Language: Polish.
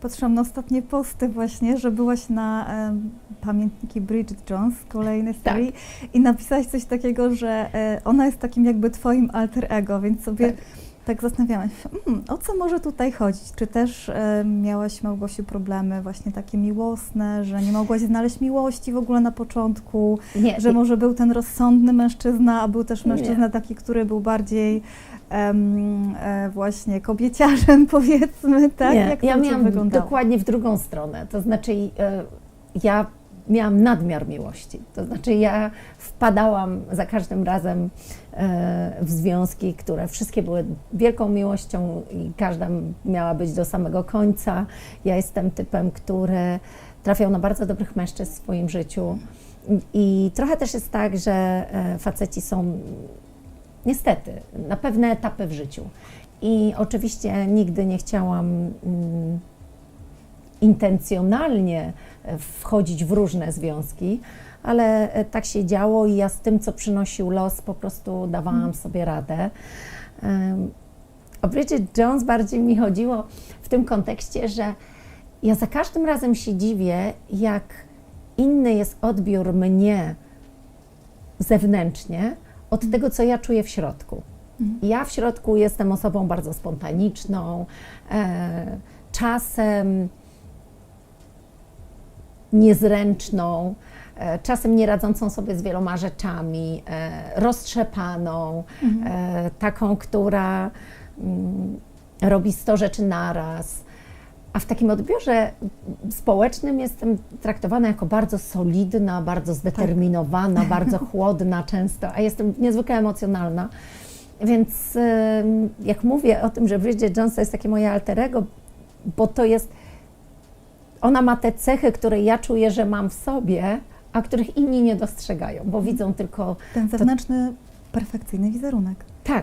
patrzyłam na ostatnie posty właśnie, że byłaś na em, pamiętniki Bridget Jones, kolejnej Tak. serii i napisałaś coś takiego, że e, ona jest takim jakby twoim alter ego, więc sobie Tak. Tak, zastanawiałam się, hmm, o co może tutaj chodzić? Czy też e, miałaś, Małgosiu, problemy właśnie takie miłosne, że nie mogłaś znaleźć miłości w ogóle na początku, Nie, że może był ten rozsądny mężczyzna, a był też Nie. mężczyzna taki, który był bardziej e, właśnie kobieciarzem, powiedzmy, tak? Nie, Jak ja miałam wyglądało? dokładnie w drugą stronę. To znaczy, e, ja miałam nadmiar miłości. To znaczy, ja wpadałam za każdym razem e, w związki, które wszystkie były wielką miłością i każda miała być do samego końca. Ja jestem typem, który trafiał na bardzo dobrych mężczyzn w swoim życiu. I trochę też jest tak, że e, faceci są niestety na pewne etapy w życiu. I oczywiście nigdy nie chciałam mm, intencjonalnie e, wchodzić w różne związki, ale e, tak się działo i ja z tym, co przynosił los, po prostu dawałam sobie radę. O Bridget Jones bardziej mi chodziło w tym kontekście, że ja za każdym razem się dziwię, jak inny jest odbiór mnie zewnętrznie od tego, co ja czuję w środku. Ja w środku jestem osobą bardzo spontaniczną, e, czasem niezręczną, e, czasem nie radzącą sobie z wieloma rzeczami, e, roztrzepaną, e, taką, która mm, robi 100 rzeczy naraz. A w takim odbiorze społecznym jestem traktowana jako bardzo solidna, bardzo zdeterminowana, bardzo chłodna często, a jestem niezwykle emocjonalna. Więc jak mówię o tym, że Bridget Jones to jest takie moje alterego, bo to jest, ona ma te cechy, które ja czuję, że mam w sobie, a których inni nie dostrzegają, bo widzą tylko Ten zewnętrzny, perfekcyjny wizerunek.